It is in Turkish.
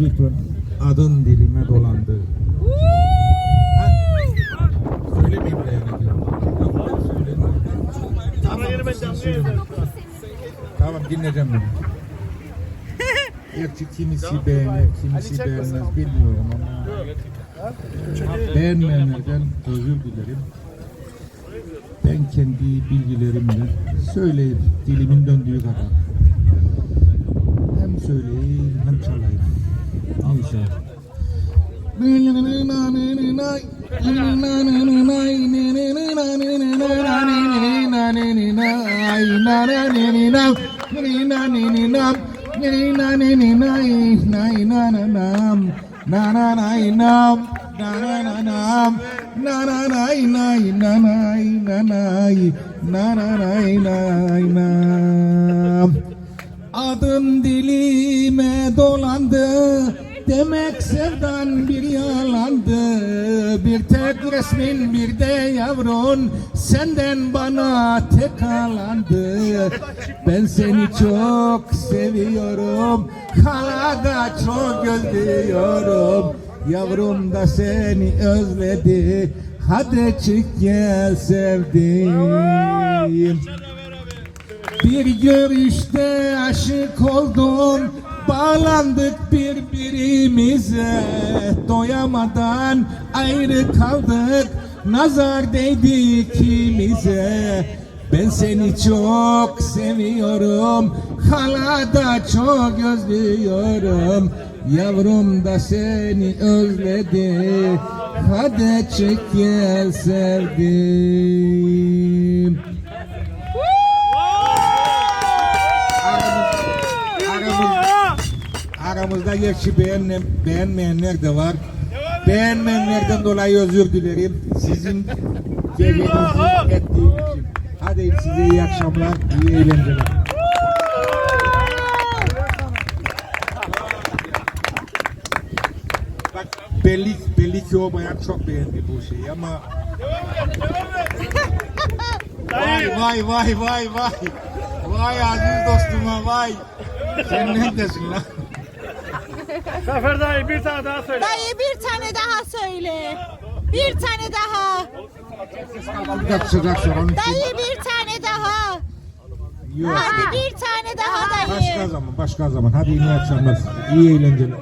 Lütfen. Adın dilime dolandı. Söylemeyeyim de yani. Tamam dinleyeceğim bunu. Gerçi kimisi beğenir, kimisi beğenmez bilmiyorum ama beğenmeyenlerden özür dilerim. Ben kendi bilgilerimle söyleyip dilimin döndüğü kadar Adım dilime dolandı Demek sevdan bir yalandı. Bir tek resmin bir de yavrun Senden bana tek alandı. Ben seni çok seviyorum Hala da çok özlüyorum. Yavrum da seni özledi Hadi çık gel sevdiğim. Bir görüşte aşık oldum Bağlandık birbirimize. Doyamadan ayrı kaldık. Nazar değdi ikimize. Ben seni çok seviyorum. Hala da çok özlüyorum. Yavrum da seni özledi. Hadi çık gel sevdim aramızda gerçi beğenme, beğenmeyenler de var. Beğenmeyenlerden dolayı özür dilerim. Sizin gelinizi ettiğim için. Hadi size iyi akşamlar, iyi eğlenceler. Bak belli, belli ki o bayan çok beğendi bu şeyi ama Vay vay vay vay vay. Vay aziz dostuma vay. Sen neredesin lan? Zafer dayı bir tane daha söyle. Dayı bir tane daha söyle. Bir tane daha. Sıcak soralım. Dayı bir tane daha. Yok. Hadi bir tane daha Başka dayı. zaman, başka zaman. Hadi iyi akşamlar. İyi eğlenceler.